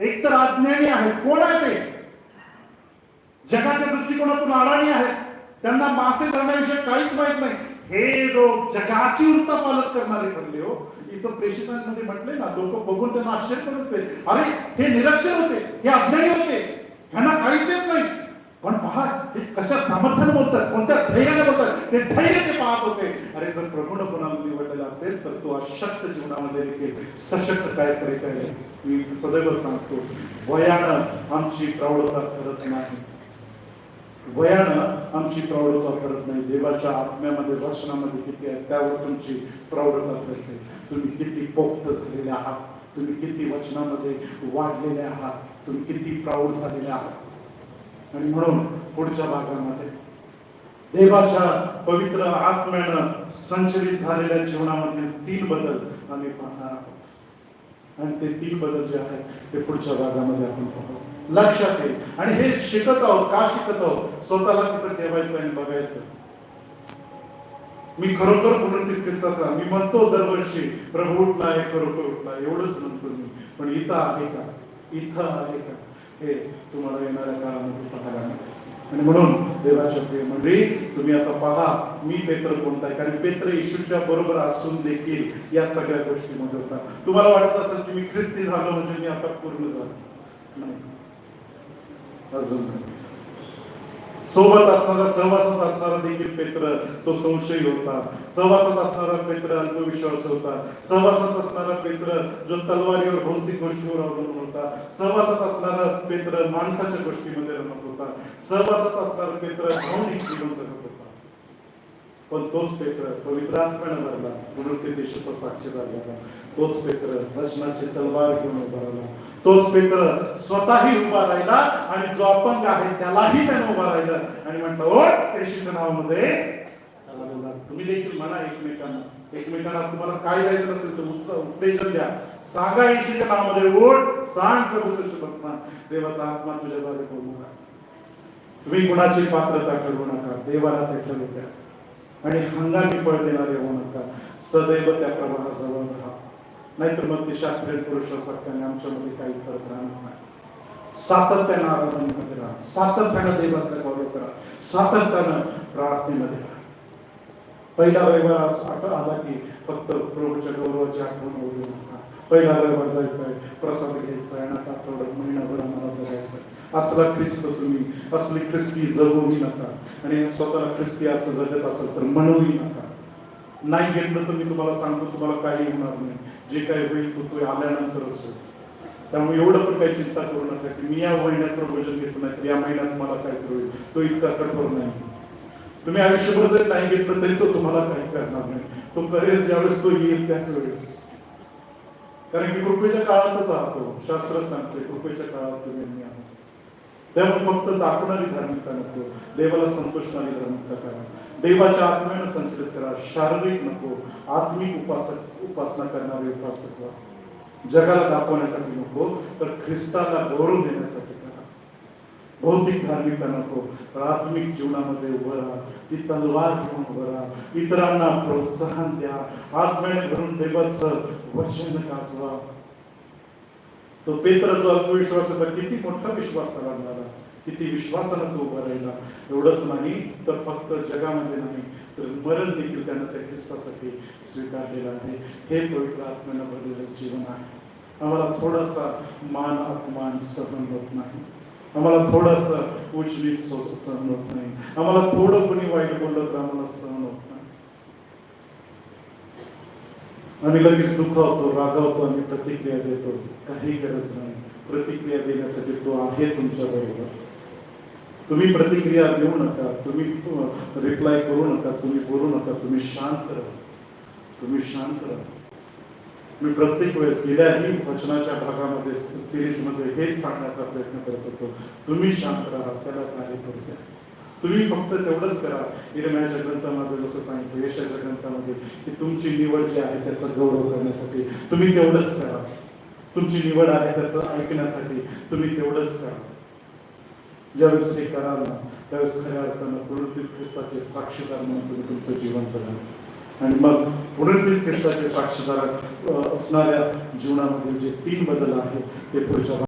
एक तर अज्ञानी आहेत. कोण आहे ते? जगाच्या दृष्टिकोनातून अडाणी आहेत. त्यांना मासे धरण्याविषयी काहीच माहीत नाही. हे लोक जगाची वृत्तापालत करणारे म्हणले हो. इथं प्रेषितांमध्ये म्हटले ना लोक बघून त्यांना आश्चर्य होते अरे हे निरक्षर होते हे अज्ञानी होते. ह्यांना काहीच येत नाही. पण पहा हे कशा सामर्थ्याने बोलतात कोणत्या धैर्याने बोलतात? ते धैर्य ते पाहत होते. अरे जर प्रभूनं कोणाला असेल तर तो अशक्त जीवनामध्ये देखील सशक्त काय करीत आहे मी सदैव सांगतो वयानं आमची प्रौढता ठरत नाही. वयानं आमची प्रौढता करत नाही. देवाच्या आत्म्यामध्ये दर्शनामध्ये किती आहे त्यावर तुमची प्रौढता ठरते. तुम्ही किती पोक्त झालेले आहात तुम्ही किती वचनामध्ये वाढलेले आहात तुम्ही किती प्राऊड झालेले आहात. आणि म्हणून पुढच्या भागामध्ये देवाच्या पवित्र आत्म्यानं संचलित झालेल्या जीवनामध्ये तीन बदल आम्ही पाहणार आहोत. आणि ते तीन बदल जे आहेत ते पुढच्या भागामध्ये आपण पाहू. लक्षात येईल आणि हे शिकत आहोत का शिकत आहोत? स्वतःला तिथं ठेवायचं आणि बघायचं. मी खरोखर पुनरुत्थित ख्रिस्ताचा मी म्हणतो दरवर्षी प्रभू उठलाय खरोखर उठला एवढंच म्हणतो मी. पण इथं आहे का? इथं आहे का? हे तुम्हाला येणाऱ्या काळामध्ये पाहायला मिळेल. आणि म्हणून देवाच्या प्रिय मंडळी तुम्ही आता पहा मी पेत्र कोणता आहे? कारण पेत्र येशूच्या बरोबर असून देखील या सगळ्या गोष्टीमध्ये होता. तुम्हाला वाटत असेल की मी ख्रिस्ती झालो म्हणजे मी आता पूर्ण झालो. नाही. अजून नाही. सोबत असणारा सहवासात असणारा देखील पेत्र तो संशयी होता. सहवासात असणारा पेत्र अल्पविश्वास होता. सहवासात असणारा पेत्र जो तलवारीवर भौतिक गोष्टीवर अवलंबून होता. सहवासात असणारा पेत्र माणसाच्या गोष्टीमध्ये रमत होता. सहवासात असणारा पेत्र भावनिक जीवन जगत होता. पण तोच पेत्र पवित्र आत्म्यानं भरला. म्हणून ते देशाचा साक्षीदार झाला. तोच पेत्र रचनाची तलवार घेऊन उभा राहिला. तोच पेत्र स्वतःही उभा राहिला. आणि जो अपंग आहे त्यालाही त्यानं उभा राहिला. आणि म्हणतो ओ येशूच्या नावामध्ये. तुम्ही देखील म्हणा एकमेकांना. एकमेकांना तुम्हाला काय द्यायचं असेल तर उत्साह उत्तेजन द्या. सांगा येशूच्या नावामध्ये ओढ सांग प्रभूचं शुभत्मा देवाचा आत्मा तुझ्याद्वारे करू नका तुम्ही गुणाची पात्रता करू नका? देवाला ते ठरवू द्या. आणि हंगामी पळ देणारे होऊ नका. सदैव त्या प्रवाहाजवळ राहा. नाहीतर मग ते शास्त्रीय पुरुषासारख्याने आमच्यामध्ये काही फरक राहणार नाही सातत्यानं आराधनेमध्ये राहा. सातत्यानं देवाचा गौरव करा. सातत्यानं प्रार्थनेमध्ये राहा. पहिला रविवार असं आला की फक्त प्रभूच्या गौरवाची आठवण होऊ नका. पहिला रविवार जायचा आहे प्रसाद घ्यायचा आहे आणि आता आठवड्यात महिनाभर आम्हाला जगायचं आहे. असला ख्रिस्त तुम्ही असली ख्रिस्ती जगवू नका. आणि स्वतःला ख्रिस्ती असं जगत असेल तर म्हणूही नका. नाही घेतलं तर मी तुम्हाला सांगतो तुम्हाला काही होणार नाही. जे काही होईल तो तो आल्यानंतरच होईल त्यामुळे एवढं पण काही चिंता करू नका की मी या महिन्यात प्रमोशन घेतो नाही तर या महिन्यात मला काय होईल तो इतका कठोर नाही. तुम्ही आयुष्यभर जरी नाही घेतलं तरी तो तुम्हाला काही करणार नाही. तो करेल ज्यावेळेस तो येईल त्याच वेळेस. कारण की कृपेच्या काळातच राहतो. शास्त्र सांगते कृपेच्या काळात तुम्ही त्यामुळे फक्त दाखवणारी धार्मिकता नको देवाला संतोषणारी धार्मिकता करा. देवाच्या आत्म्यानं संचलित करा. शारीरिक नको आत्मिक उपासक उपासना करणारे उपासक व्हा. जगाला दाखवण्यासाठी नको तर ख्रिस्ताला गौरव देण्यासाठी करा. भौतिक धार्मिकता नको प्राथमिक जीवनामध्ये उभं राहा ती तलवार घेऊन उभं राहा. इतरांना प्रोत्साहन द्या. आत्म्याने भरून देवाचं वचन गाजवा. तो पेत्र जो अल्पविश्वास होता किती मोठा विश्वास त्याला मिळाला किती विश्वासानं तो उभा राहिला. एवढंच नाही तर फक्त जगामध्ये नाही तर मरण देखील त्यानं त्या ख्रिस्तासाठी स्वीकारलेलं आहे. हे पवित्र आत्म्यानं भरलेलं जीवन आहे. आम्हाला थोडासा मान अपमान सहन होत नाही. आम्हाला थोडंसं उचलीत सहन होत नाही. आम्हाला थोडं कोणी वाईट बोललं तर आम्हाला सहन होत नाही. आम्ही लगेच दुखावतो रागावतो आणि प्रतिक्रिया देतो. काही गरज नाही. प्रतिक्रिया देण्यासाठी तो आहे तुमच्या बरोबर. तुम्ही प्रतिक्रिया देऊ नका तुम्ही रिप्लाय करू नका तुम्ही बोलू नका तुम्ही शांत राहा. तुम्ही शांत राहा. मी प्रत्येक वेळेस गेल्याही वचनाच्या भागामध्ये सिरीजमध्ये हेच सांगण्याचा प्रयत्न करत होतो. तुम्ही शांत राहा त्याला कार्य करू द्या. तुम्ही फक्त तेवढंच करा. इरम्याच्या ग्रंथामध्ये जसं सांगितलं यशाच्या ग्रंथामध्ये की तुमची निवड जी आहे त्याचा गौरव करण्यासाठी तुम्ही तेवढंच करा. तुमची निवड आहे त्याचं ऐकण्यासाठी तुम्ही तेवढंच करा. ज्यावेळेस हे कराल ना त्यावेळेस खऱ्या अर्थानं पुनरुत्थित ख्रिस्ताचे साक्षीदार म्हणून तुम्ही तुमचं जीवन जगाल आणि मग पुनरुत्थित ख्रिस्ताचे साक्षीदार असणाऱ्या जीवनामध्ये जे तीन बदल आहेत ते पुढच्या